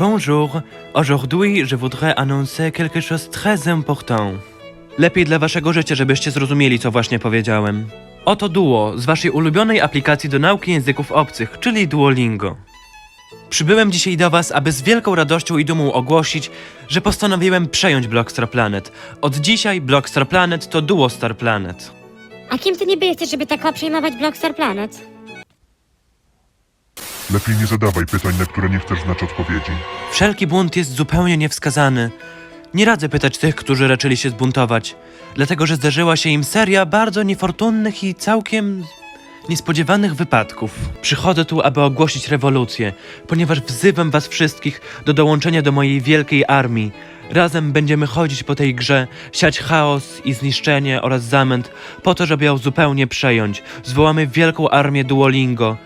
Bonjour, aujourd'hui je voudrais annoncer quelque chose très important. Lepiej dla waszego życia, żebyście zrozumieli, co właśnie powiedziałem. Oto Duo z waszej ulubionej aplikacji do nauki języków obcych, czyli Duolingo. Przybyłem dzisiaj do was, aby z wielką radością i dumą ogłosić, że postanowiłem przejąć Blockstar Planet. Od dzisiaj Blockstar Planet to Duo Star Planet. A kim ty niby jesteś, żeby tak przejmować Blockstar Planet? Lepiej nie zadawaj pytań, na które nie chcesz znać odpowiedzi. Wszelki bunt jest zupełnie niewskazany. Nie radzę pytać tych, którzy raczyli się zbuntować, dlatego że zdarzyła się im seria bardzo niefortunnych i całkiem niespodziewanych wypadków. Przychodzę tu, aby ogłosić rewolucję, ponieważ wzywam was wszystkich do dołączenia do mojej wielkiej armii. Razem będziemy chodzić po tej grze, siać chaos i zniszczenie oraz zamęt, po to, żeby ją zupełnie przejąć. Zwołamy wielką armię Duolingo,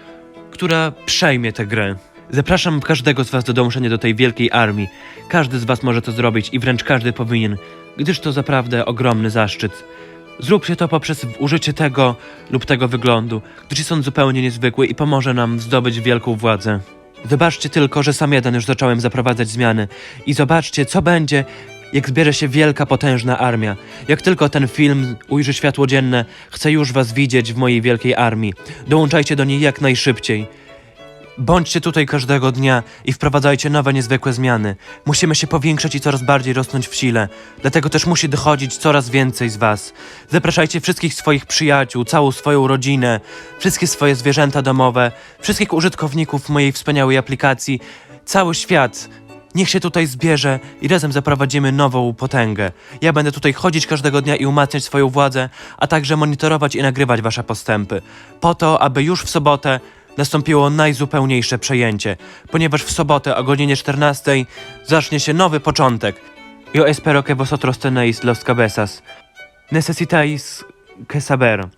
która przejmie tę grę. Zapraszam każdego z Was do dołączenia do tej wielkiej armii. Każdy z Was może to zrobić i wręcz każdy powinien, gdyż to zaprawdę ogromny zaszczyt. Zróbcie to poprzez użycie tego lub tego wyglądu, gdyż jest on zupełnie niezwykły i pomoże nam zdobyć wielką władzę. Zobaczcie tylko, że sam jeden już zacząłem zaprowadzać zmiany i zobaczcie, co będzie, jak zbierze się wielka, potężna armia. Jak tylko ten film ujrzy światło dzienne, chcę już was widzieć w mojej wielkiej armii. Dołączajcie do niej jak najszybciej. Bądźcie tutaj każdego dnia i wprowadzajcie nowe, niezwykłe zmiany. Musimy się powiększać i coraz bardziej rosnąć w sile. Dlatego też musi dochodzić coraz więcej z was. Zapraszajcie wszystkich swoich przyjaciół, całą swoją rodzinę, wszystkie swoje zwierzęta domowe, wszystkich użytkowników mojej wspaniałej aplikacji, cały świat. Niech się tutaj zbierze i razem zaprowadzimy nową potęgę. Ja będę tutaj chodzić każdego dnia i umacniać swoją władzę, a także monitorować i nagrywać wasze postępy. Po to, aby już w sobotę nastąpiło najzupełniejsze przejęcie, ponieważ w sobotę o godzinie 14 zacznie się nowy początek. Yo espero que vosotros tenéis los cabezas. Necesitáis que saber.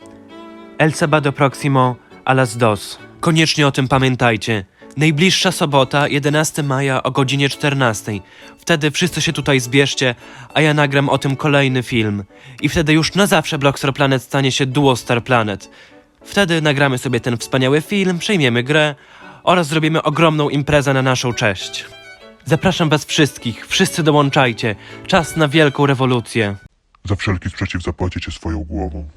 El sábado próximo a las dos. Koniecznie o tym pamiętajcie. Najbliższa sobota, 11 maja o godzinie 14. Wtedy wszyscy się tutaj zbierzcie, a ja nagram o tym kolejny film. I wtedy już na zawsze Blockstar Planet stanie się Duo Star Planet. Wtedy nagramy sobie ten wspaniały film, przejmiemy grę oraz zrobimy ogromną imprezę na naszą cześć. Zapraszam was wszystkich, wszyscy dołączajcie. Czas na wielką rewolucję. Za wszelki sprzeciw zapłacicie swoją głową.